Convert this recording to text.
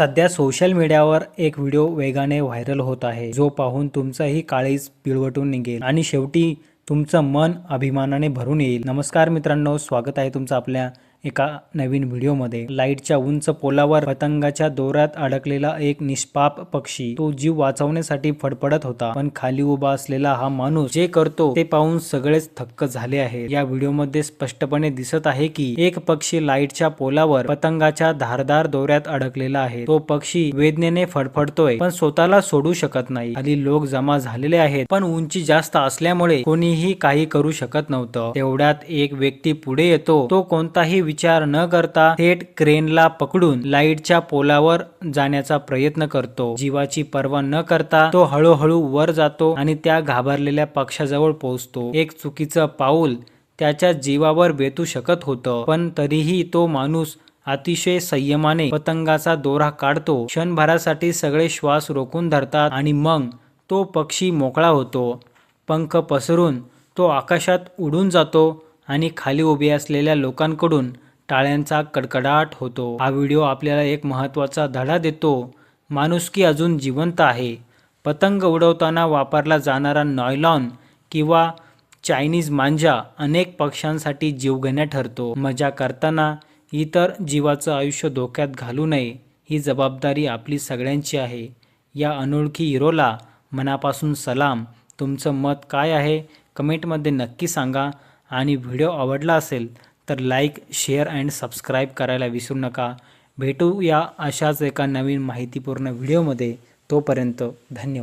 सध्या सोशल मीडियावर एक व्हिडिओ वेगाने व्हायरल होत आहे जो पाहून तुमचंही काळीज पिळवटून निघेल आणि शेवटी तुमचं मन अभिमानाने भरून येईल. नमस्कार मित्रांनो स्वागत आहे तुमचं आपल्या एका नवीन व्हिडिओमध्ये. लाईटच्या उंच पोलावर पतंगाच्या दोऱ्यात अडकलेला एक निष्पाप पक्षी. तो जीव वाचवण्यासाठी फडफडत होता पण खाली उभा असलेला हा माणूस जे करतो ते पाहून सगळेच थक्क झाले आहे या व्हिडिओमध्ये स्पष्टपणे दिसत आहे की एक पक्षी लाईटच्या पोलावर पतंगाच्या धारदार दोऱ्यात अडकलेला आहे. तो पक्षी वेदनेने फडफडतोय पण स्वतःला सोडू शकत नाही. खाली लोक जमा झालेले आहेत पण उंची जास्त असल्यामुळे कोणीही काही करू शकत नव्हतं. तेवढ्यात एक व्यक्ती पुढे येतो. तो कोणताही विचार न करता थेट क्रेनला पकडून लाईटच्या पोलावर जाण्याचा प्रयत्न करतो. जीवाची पर्वा न करता तो हळूहळू वर जातो आणि त्या घाबरलेल्या पक्षाजवळ पोहोचतो. एक चुकीचं पाऊल त्याच्या जीवावर बेतू शकत होतं पण तरीही तो माणूस अतिशय संयमाने पतंगाचा दोरा काढतो. क्षणभरासाठी सगळे श्वास रोखून धरतात आणि मग तो पक्षी मोकळा होतो. पंख पसरून तो आकाशात उडून जातो. आणि खाली उभे असलेल्या लोकांकडून टाळ्यांचा कडकडाट होतो. हा व्हिडिओ आपल्याला एक महत्त्वाचा धडा देतो. माणुसकी अजून जिवंत आहे. पतंग उडवताना वापरला जाणारा नॉयलॉन किंवा चायनीज मांजा अनेक पक्ष्यांसाठी जीवघेण्या ठरतो. मजा करताना इतर जीवाचं आयुष्य धोक्यात घालू नये ही जबाबदारी आपली सगळ्यांची आहे. या अनोळखी हिरोला मनापासून सलाम. तुमचं मत काय आहे? कमेंटमध्ये नक्की सांगा. आणि व्हिडिओ आवडला असेल तर लाईक शेअर अँड सबस्क्राईब करायला विसरू नका. भेटूया अशाच एका नवीन माहितीपूर्ण व्हिडिओमध्ये. तोपर्यंत धन्यवाद.